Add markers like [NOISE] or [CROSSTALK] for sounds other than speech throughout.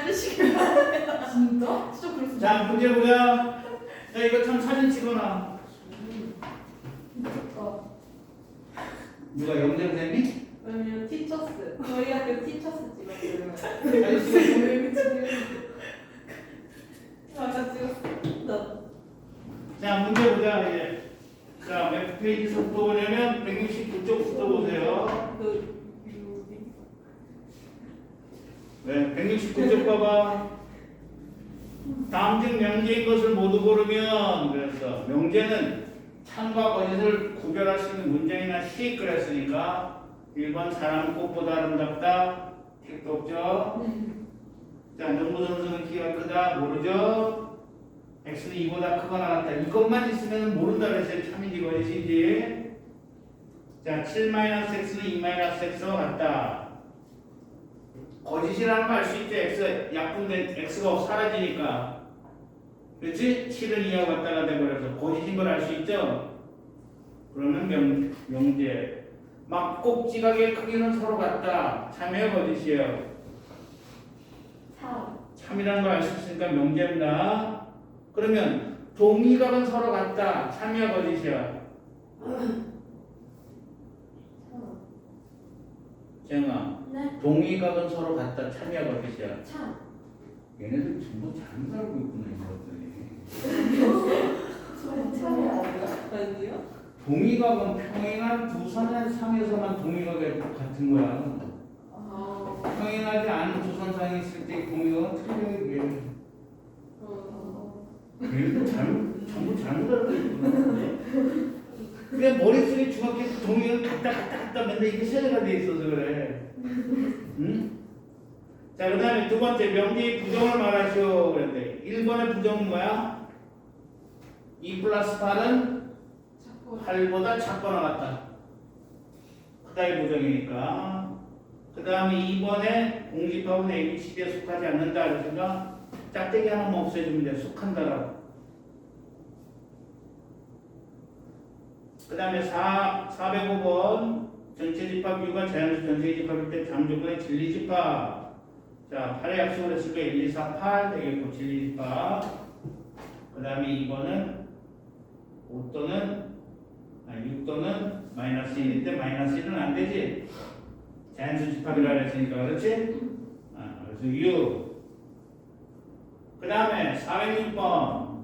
해주시길 바랍니다. 진짜? 진짜 그랬으면 자 문제 보자. 자 이거 참 사진 찍어놔. 어. 누가 영재로 됐니? 왜냐면 티처스 저희 학교 티처스 찍었어요. 사진 찍어. 아까 찍었어. 자 문제 보자 이제. 자 몇 페이지서부터 보냐면 169쪽부터 보세요. 그 유비. 네, 169쪽 봐봐. 중 명제인 것을 모두 고르면 그래서 명제는 참과 거짓을 구별할 수 있는 문장이나 시 그랬으니까 1번 사람은 꽃보다 아름답다 택도 없죠. 자 농구 선수는 키가 크다 모르죠. x는 2보다 크거나 같다 이것만 있으면 모른다 그랬어요. 참인지 거짓인지. 자 7-x는 2-x와 같다. 거짓이라는 거알수 있죠. x 약분된 x가 사라지니까. 그렇지? 7은 2하고 같다가 돼버려서 거짓인 걸 알 수 있죠. 그러면 명, 명제. 막 꼭지각의 크기는 서로 같다. 참이에요, 거짓이에요. 참. 참이라는 걸 알 수 있으니까 명제입니다. 그러면 동의각은 서로 같다. 참이야, 거짓이야. 참. 재영아, 네. 동의각은 서로 같다. 참이야, 거짓이야. 참. 얘네들 전부 잘못 살고 있구나, 이것들이. 아니요? 동의각은 평행한 두 선의 상에서만 동의각이 같은 거야. 아. 평행하지 않은 두 선상에 있을 때 동의각은 틀려 이게. 어. 얘네들 잘못 전부 잘못 알고 있구나. 그냥 머릿속에 중학교 때 동의각 갔다 갔다 갔다 맨날 이게 세뇌가 돼 있어서 그래. 응? 자, 그 다음에 두 번째 명제의 부정을 말하시오 그랬는데 1번의 부정은 뭐야? 2 플러스 8은 자꾸 8보다 작거나 같다. 그다의 부정이니까. 그 다음에 2번에 공집합은 ABCD에 속하지 않는다. 그러니까 짝대기 하나만 없애주면 돼. 속한다라고. 그 다음에 4, 405번 전체 집합 U가 자연수 전체 집합일 때 잠조건의 진리 집합. 자, 8의 약속을 했으니까 1, 2, 4, 8 되겠고 진리 집합. 그 다음에 2번은 5 또는 아니 6 또는 마이너스 1일 때 마이너스 1은 안 되지. 자연수 집합이라 그랬으니까 그렇지? 아, 그래서 6. 그 다음에 406번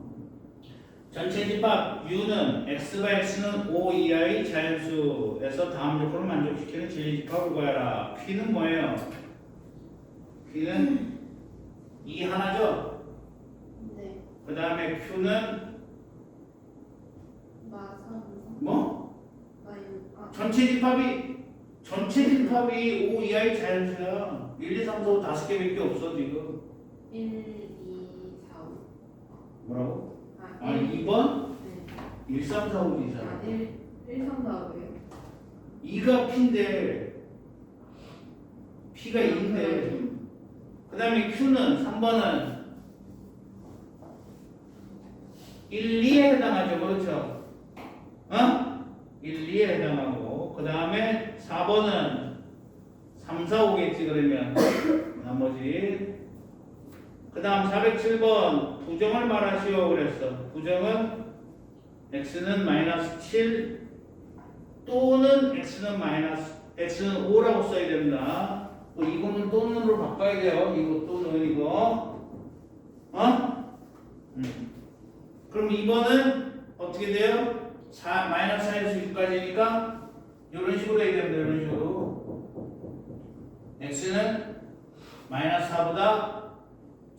전체 집합 U는 X가 X는 O 이하의 자연수에서 다음 조건을 만족시키는 진리 집합을 구하라. P는 뭐예요? P는 2 하나죠? 네. 그 다음에 Q는 마삼. 뭐? 마유. 아. 전체 집합이 전체 집합이 5 이하의 자연수야. 1, 2, 3, 4, 5 다섯 개밖에 없어 지금. 1, 2, 4, 5. 뭐라고? 아, 아 1. 2번? 네. 1, 3, 4, 5 아, 이잖아. 1, 1, 3, 4, 5예요? 2가 P인데 P가 2인데 그 다음에 Q는 3번은 1, 2에 해당하죠. 그렇죠? 어? 1, 2에 해당하고 그 다음에 4번은 3, 4, 5겠지 그러면 [LAUGHS] 나머지 그 다음 407번 부정을 말하시오 그랬어. 부정은 x는 마이너스 7 또는 x는 마이너스 x는 5라고 써야 됩니다. 뭐 이거는 또는으로 바꿔야 돼요. 이거 또는 이거. 어? 음. 그럼 2번은 어떻게 돼요? 4, 마이너스 4에서 6까지니까 이런 식으로 해야 됩니다. 이런 식으로. x는 마이너스 4보다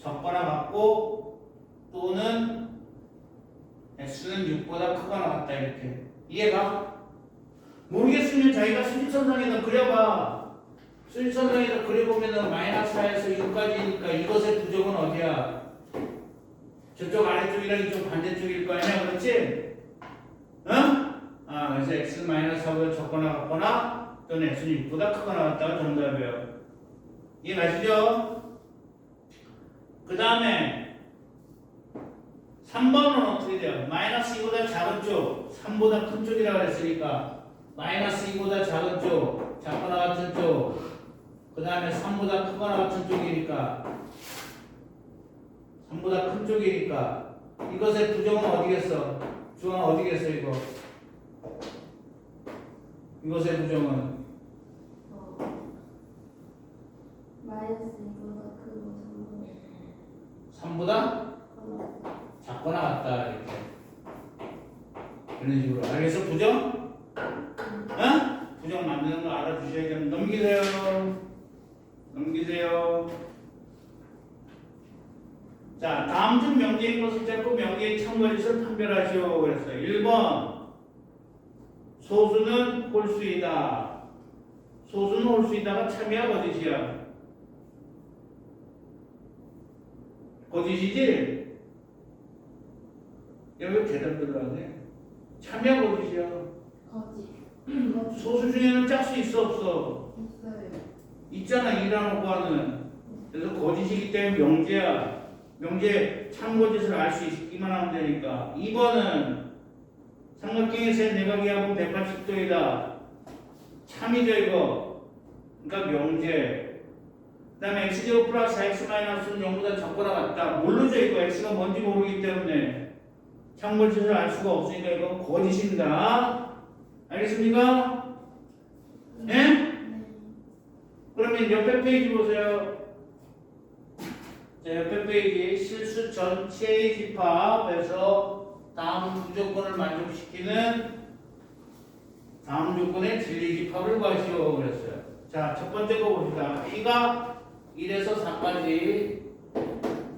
적거나 같고 또는 x는 6보다 크거나 같다 이렇게 이해가? 모르겠으면 자기가 수직선상에다 그려봐 수직선상에다 그려보면은 마이너스 4에서 6까지니까 이것의 부정은 어디야? 저쪽 아래쪽이랑 이쪽 반대쪽일 거 아니야 그렇지? 응? 아 그래서 x는 마이너스 4보다 적거나 같거나 또는 x는 6보다 크거나 같다가 정답이에요 이해 가시죠? 그 다음에 3번은 어떻게 돼요? 마이너스 2보다 작은 쪽, 3보다 큰 쪽이라고 했으니까 마이너스 2보다 작은 쪽, 작거나 같은 쪽, 그 다음에 3보다 크거나 같은 쪽이니까 3보다 큰 쪽이니까 이것의 부정은 어디겠어? 주황 어디겠어 이거? 이것의 부정은 어, 마이너스 이보다 크고 3보다 3보다 작거나 같다 이렇게 이런 식으로. 알겠어? 부정? 어? 부정 만드는 거 알아주셔야 됩니다 넘기세요. 넘기세요. 자 다음 중 명제인 것을 잡고 명제의 참고짓을 판별하시오. 그랬어요. 1번. 소수는 홀수이다. 소수는 홀수이다가 참이야? 거짓이야? 거짓이지? 여기 대답 들어가네. 참여 거짓이야. 거짓. 소수 중에는 짤수 있어 없어? 있어요. 있잖아 일하는 거는. 그래서 거짓이기 때문에 명제야. 명제 참거짓을 알 수 있기만 하면 되니까. 2번은 삼각형의 내각이하고 180도이다. 참이죠 이거. 그러니까 명제. 그 다음에 x 제곱 플러스 x 마이너스는 0보다 적거나 같다. 모르죠 이거 x가 뭔지 모르기 때문에. 참고짓을 알 수가 없으니까 이거 거짓입니다. 알겠습니까? 예? 그러면 옆에 페이지 보세요. 자, 옆에 페이지 실수 전체의 집합에서 다음 무조건을 만족시키는 다음 조건의 진리 집합을 구하시오 그랬어요. 자, 첫 번째 거 봅시다. P가 1에서 4까지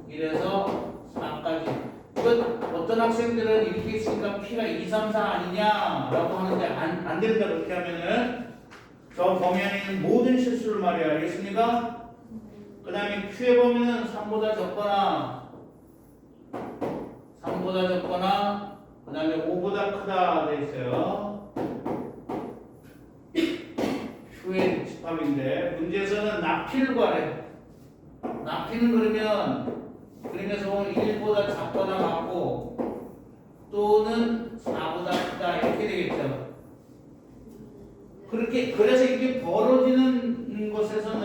1에서 4까지 이건 어떤 학생들은 이렇게 있으니까 P가 2, 3, 4 아니냐라고 하는데 안, 안 된다 그렇게 하면은 저 범위안에 있는 모든 실수를 말해야 알겠습니까? 그 다음에 Q의 범위는 3보다 적거나 3보다 적거나 그 다음에 5보다 크다 돼 있어요 Q의 집합인데 문제에서는 납필 구하래 납필은 그러면 보면 1보다 작거나 같고 또는 4보다 크다. 이렇게 되겠죠. 그렇게 그래서 이게 벌어지는 것에서는